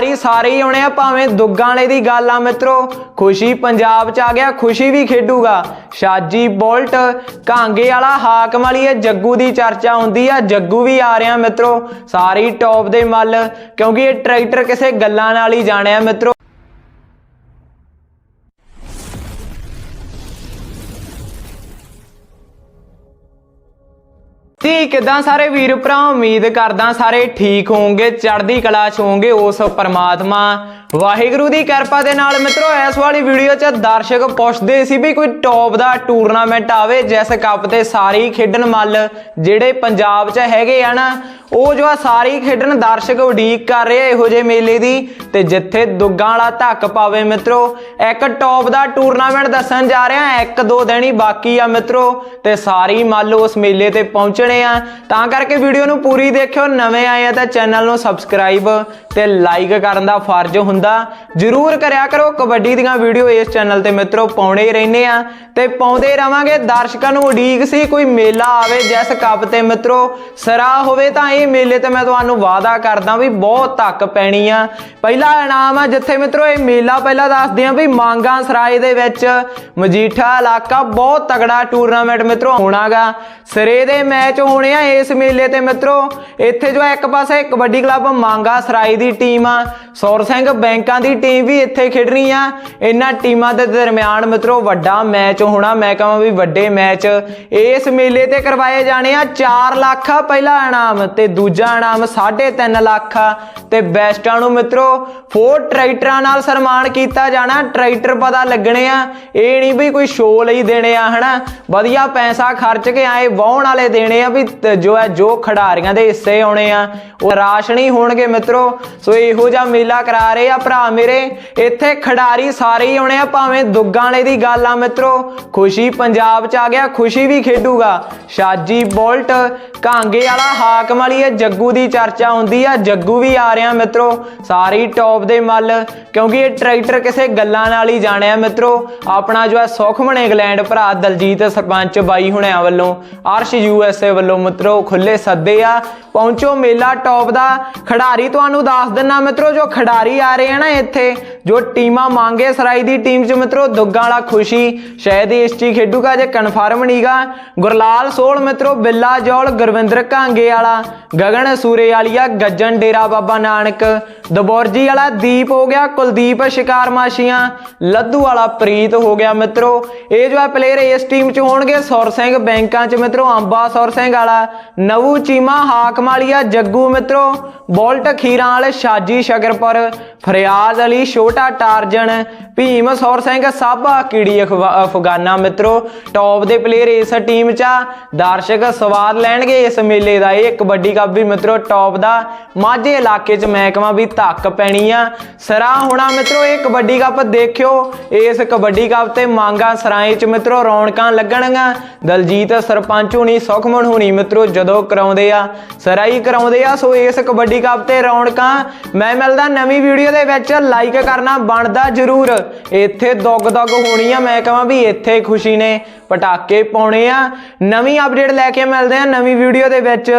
ਸਾਰੀ ਸਾਰੇ ਹੀ ਆਉਣੇ ਆ, ਭਾਵੇਂ ਦੁੱਗਾਂ ਵਾਲੇ ਦੀ ਗੱਲ ਆ ਮਿੱਤਰੋ। ਖੁਸ਼ੀ ਪੰਜਾਬ ਚ ਆ ਗਿਆ, ਖੁਸ਼ੀ ਵੀ ਖੇਡੂਗਾ। ਸ਼ਾਜੀ ਬੋਲਟ ਕਾਂਗੇ ਵਾਲਾ ਹਾਕਮ ਵਾਲੀ ਇਹ ਜੱਗੂ ਦੀ ਚਰਚਾ ਹੁੰਦੀ ਆ, ਜੱਗੂ ਵੀ ਆ ਰਿਹਾ ਮਿੱਤਰੋ। ਸਾਰੀ ਟੌਪ ਦੇ ਮੱਲ, ਕਿਉਂਕਿ ਇਹ ਟਰੈਕਟਰ ਕਿਸੇ ਗੱਲਾਂ ਨਾਲ ਹੀ ਜਾਣਿਆ ਮਿੱਤਰੋ। ਜੀ ਕਿਦਾਂ ਸਾਰੇ ਵੀਰ ਭਰਾ? ਉਮੀਦ ਕਰਦਾ ਸਾਰੇ ਠੀਕ ਹੋਵੋਗੇ, ਚੜ੍ਹਦੀ ਕਲਾ ਚ ਹੋਵੋਗੇ, ਉਸ ਪਰਮਾਤਮਾ। ਵਾਹਿਗੁਰੂ ਦੀ ਕਿਰਪਾ ਦੇ ਨਾਲ ਮਿੱਤਰੋ, ਇਸ ਵਾਲੀ ਵੀਡੀਓ 'ਚ ਦਰਸ਼ਕ ਪੁੱਛਦੇ ਸੀ ਵੀ ਕੋਈ ਟੌਪ ਦਾ ਟੂਰਨਾਮੈਂਟ ਆਵੇ, ਜਿਸ ਕੱਪ ਤੇ ਸਾਰੇ ਖੇਡਣ ਮੱਲ ਜਿਹੜੇ ਪੰਜਾਬ 'ਚ ਹੈਗੇ ਆ ਨਾ ਉਹ ਜੋ ਆ ਸਾਰੀ ਖੇਡਣ ਦਰਸ਼ਕ ਉਡੀਕ ਕਰ ਰਹੇ ਆ ਇਹੋ ਜਿਹੇ ਮੇਲੇ ਦੀ ਤੇ ਜਿੱਥੇ ਦੁੱਗਾਂ ਵਾਲਾ ਧੱਕ ਪਾਵੇ ਮਿੱਤਰੋ, ਇੱਕ ਟੌਪ ਦਾ ਟੂਰਨਾਮੈਂਟ ਦੱਸਣ ਜਾ ਰਿਹਾ, ਇੱਕ ਦੋ ਦਿਨ ਹੀ ਬਾਕੀ ਆ ਮਿੱਤਰੋ, ਤੇ ਸਾਰੇ ਮੰਨ ਲਓ ਉਸ ਮੇਲੇ ਤੇ ਪਹੁੰਚਣੇ ਆ। ਤਾਂ ਕਰਕੇ ਵੀਡੀਓ ਨੂੰ ਪੂਰੀ ਦੇਖਿਓ, ਨਵੇਂ ਆਏ ਆ ਤਾਂ ਚੈਨਲ ਨੂੰ ਸਬਸਕ੍ਰਾਈਬ ਤੇ ਲਾਈਕ ਕਰਨ ਦਾ ਫਰਜ਼ ਹੁੰਦਾ। ਜਰੂਰ ਕਰਿਆ ਕਰੋ, ਕਬੱਡੀ ਦੀਆਂ ਵੀਡੀਓ ਇਸ ਚੈਨਲ ਤੇ ਮਿੱਤਰੋ ਪਾਉਣੇ ਹੀ ਰਹਿੰਦੇ ਆ ਤੇ ਪਾਉਂਦੇ ਰਵਾਂਗੇ। ਦਰਸ਼ਕਾਂ ਨੂੰ ਉਡੀਕ ਸੀ, ਕੋਈ ਮੇਲਾ ਆਵੇ, ਜਿਸ ਕੱਪ ਤੇ ਮਿੱਤਰੋ ਸਰਾ ਹੋਵੇ ਤਾਂ ਇਹ ਮੇਲੇ ਤੇ ਮੈਂ ਤੁਹਾਨੂੰ ਵਾਅਦਾ ਕਰਦਾ ਵੀ ਬਹੁਤ ਧੱਕ ਪੈਣੀ ਆ। ਪਹਿਲਾ ਇਨਾਮ ਆ ਜਿੱਥੇ ਮਿੱਤਰੋ ਇਹ ਮੇਲਾ ਪਹਿਲਾਂ ਦੱਸਦੇ ਆ ਵੀ ਮਾਂਗਾ ਸਰਾਏ ਦੇ ਵਿੱਚ ਮਜੀਠਾ ਇਲਾਕਾ ਬਹੁਤ ਤਗੜਾ ਟੂਰਨਾਮੈਂਟ ਮਿੱਤਰੋ ਹੋਣਾਗਾ। ਸਰੇ ਦੇ ਮੈਚ ਹੋਣੇ ਆ ਇਸ ਮੇਲੇ ਤੇ ਮਿੱਤਰੋ। ਇੱਥੇ ਜੋ ਇੱਕ ਪਾਸੇ ਕਬੱਡੀ ਕਲੱਬ ਮਾਂਗਾ ਸਰਾਏ ਦੀ ਟੀਮ ਆ। ਸੌਰ ਸਿੰਘ, ਬੈਂਕਾਂ ਦੀ ਟੀਮ ਵੀ ਇੱਥੇ ਖੇਡਣੀ ਆ ਇਹਨਾਂ ਟੀਮਾਂ ਦੇ ਦਰਮਿਆਨ ਮਿੱਤਰੋ, ਵੱਡਾ ਮੈਚ ਹੋਣਾ, ਮੈਂ ਕਹਾਂ ਵੀ ਵੱਡੇ ਮੈਚ। ਇਸ ਮੇਲੇ ਤੇ ਕਰਵਾਏ ਜਾਣੇ ਆ 4 ਲੱਖ ਪਹਿਲਾ ਇਨਾਮ ਤੇ ਦੂਜਾ ਇਨਾਮ 3.5 ਲੱਖ ਤੇ ਬੈਸਟਾਂ ਨੂੰ ਮਿੱਤਰੋ ਫੋਰ ਟਰੈਕਟਰਾਂ ਨਾਲ ਸਨਮਾਨ ਕੀਤਾ ਜਾਣਾ ਟਰੈਕਟਰ ਪਤਾ ਲੱਗਣੇ ਆ, ਇਹ ਨਹੀਂ ਵੀ ਕੋਈ ਸ਼ੋਅ ਲਈ ਦੇਣੇ ਆ, ਹਨਾ? ਵਧੀਆ ਪੈਸਾ ਖਰਚ ਕੇ ਆਏ, ਵਾਹਣ ਵਾਲੇ ਦੇਣੇ ਆ ਵੀ ਜੋ ਹੈ, ਜੋ ਖਿਡਾਰੀਆਂ ਦੇ ਹਿੱਸੇ ਆਉਣੇ ਆ। ਉਹ ਰਾਸ਼ ਹੋਣਗੇ ਮਿੱਤਰੋ। ਸੋ ਇਹੋ ਜਿਹਾ ਮੇਲਾ ਕਰਾ ਰਹੇ ਆ ਭਰਾ ਮੇਰੇ। ਇੱਥੇ ਖਿਡਾਰੀ ਸਾਰੇ ਹੀ ਆਉਣੇ ਆ, ਭਾਵੇਂ ਦੁੱਗਾਂ ਵਾਲੇ ਦੀ ਗੱਲ ਆ ਮਿੱਤਰੋ। ਖੁਸ਼ੀ ਪੰਜਾਬ ਚ ਆ ਗਿਆ, ਖੁਸ਼ੀ ਵੀ ਖੇਡੂਗਾ। ਸ਼ਾਜੀ ਬੋਲਟ ਕਾਂਗੇ ਵਾਲਾ ਹਾਕਮ ਵਾਲੀ ਇਹ ਜੱਗੂ ਦੀ ਚਰਚਾ ਹੁੰਦੀ ਆ, ਜੱਗੂ ਵੀ ਆ ਰਿਹਾ ਮਿੱਤਰੋ, ਸਾਰੀ ਟੌਪ ਦੇ ਮੱਲ, ਕਿਉਂਕਿ ਇਹ ਟਰੈਕਟਰ ਕਿਸੇ ਗੱਲਾਂ ਨਾਲ ਹੀ ਜਾਣਿਆ ਮਿੱਤਰੋ। ਆਪਣਾ ਜੋ ਹੈ ਸੁਖਮਣ ਇੰਗਲੈਂਡ ਭਰਾ ਦਲਜੀਤ ਸਰਪੰਚ ਬਾਈ ਹੁਣਿਆਂ ਵੱਲੋਂ, ਅਰਸ਼ ਯੂਐਸਏ ਵੱਲੋਂ ਮਿੱਤਰੋ ਖੁੱਲੇ ਸੱਦੇ ਆ। ਪਹੁੰਚੋ ਮੇਲਾ ਟੌਪ ਦਾ। ਖਿਡਾਰੀ ਤੁਹਾਨੂੰ ਦੱਸ ਦਿੰਨਾ ਮਿੱਤਰੋ, ਜੋ ਖਿਡਾਰੀ ਆ ਰਹੇ ਆ ਨਾ ਇੱਥੇ, ਜੋ ਟੀਮਾਂ ਮੰਗੇ ਸਰਾਈ ਦੀ ਟੀਮ 'ਚ ਮਿੱਤਰੋ, ਦੁੱਗਾਂ ਵਾਲਾ ਖੁਸ਼ੀ। ਸ਼ਾਇਦ ਇਸ 'ਚ ਖੇਡੂਗਾ ਜੇ ਕਨਫਰਮ ਨਹੀਂਗਾ ਗੁਰਲਾਲ ਸੋਲ ਮਿੱਤਰੋ, ਬਿੱਲਾ ਜੌਲ, ਗੁਰਵਿੰਦਰ ਕਾਂਗੇ ਵਾਲਾ। ਗਗਨ ਸੂਰੇ ਵਾਲੀਆ ਗੱਜਣ ਡੇਰਾ ਬਾਬਾ ਨਾਨਕ। ਦਬੋਰਜੀ ਵਾਲਾ ਦੀਪ ਹੋ ਗਿਆ, ਕੁਲਦੀਪ ਸ਼ਿਕਾਰ ਮਾਸ਼ੀਆਂ ਲੱਧੂ ਵਾਲਾ ਪ੍ਰੀਤ ਹੋ ਗਿਆ ਮਿੱਤਰੋ। ਇਹ ਜੋ ਹੈ ਪਲੇਅਰ ਇਸ ਟੀਮ 'ਚ ਹੋਣਗੇ, ਸੁਰ ਸਿੰਘ ਬੈਂਕਾਂ 'ਚ ਮਿੱਤਰੋ, ਅੰਬਾ ਸੁਰ ਸਿੰਘ ਵਾਲਾ। ਨਵੂ ਚੀਮਾ ਹਾਕ ਵਾਲੀਆ ਜੱਗੂ ਮਿੱਤਰੋ, ਬੋਲਟ ਖੀਰਾਂ ਵਾਲੇ ਸ਼ਾਜੀ ਸ਼ਕਰਪੁਰ ਫਰਿਆਜ਼ ਅਲੀ ਛੋਟਾ ਟਾਰਜਨ, ਭੀਮ ਸੌਰ ਸਿੰਘ ਸਾਬਾ, ਕੀੜੀ ਅਫਗਾਨਾ ਮਿੱਤਰੋ, ਟੌਪ ਦੇ ਪਲੇਅਰ ਇਸ ਟੀਮ 'ਚ ਆ। ਦਰਸ਼ਕ ਸਵਾਦ ਲੈਣਗੇ ਇਸ ਮੇਲੇ ਦਾ। ਇਹ ਕਬੱਡੀ ਕੱਪ ਵੀ ਮਿੱਤਰੋ, ਟੌਪ ਦਾ ਮਾਝੇ ਇਲਾਕੇ 'ਚ ਮਹਿਕਮਾ ਵੀ ਧੱਕ ਪੈਣੀ ਆ। ਸਰਾ ਹੋਣਾ ਮਿੱਤਰੋ, ਇਹ ਕਬੱਡੀ ਕੱਪ ਦੇਖਿਓ। ਇਸ ਕਬੱਡੀ ਕੱਪ ਤੇ ਮੰਗਾ ਸਰਾਏ 'ਚ ਮਿੱਤਰੋ, ਰੌਣਕਾਂ ਲੱਗਣਗੀਆਂ। ਦਲਜੀਤ ਸਰਪੰਚ ਹੁਣੀ, ਸੁਖਮਨ ਹੁਣੀ ਮਿੱਤਰੋ, ਜਦੋਂ ਕਰਾਉਂਦੇ ਆ। ਸਰਾਈ ਕਰਾਉਂਦੇ ਆ, ਸੋ ਇਸ ਕਬੱਡੀ ਕੱਪ ਤੇ ਰੌਣਕਾਂ। ਮੈਂ ਮਿਲਦਾ ਨਵੀਂ ਵੀਡੀਓ ਦੇ ਵਿੱਚ ਲਾਈਕ ਕਰਨਾ ਬਣਦਾ ਜ਼ਰੂਰ। ਇੱਥੇ ਦੁੱਗ ਦੁੱਗ ਹੋਣੀ ਆ ਮੈਂ ਕਹਾਂ ਵੀ ਇੱਥੇ ਖੁਸ਼ੀ ਨੇ। ਪਟਾਕੇ ਪਾਉਣੇ ਆ। ਨਵੀਂ ਅਪਡੇਟ ਲੈ ਕੇ ਮਿਲਦੇ ਆ ਨਵੀਂ ਵੀਡੀਓ ਦੇ ਵਿੱਚ।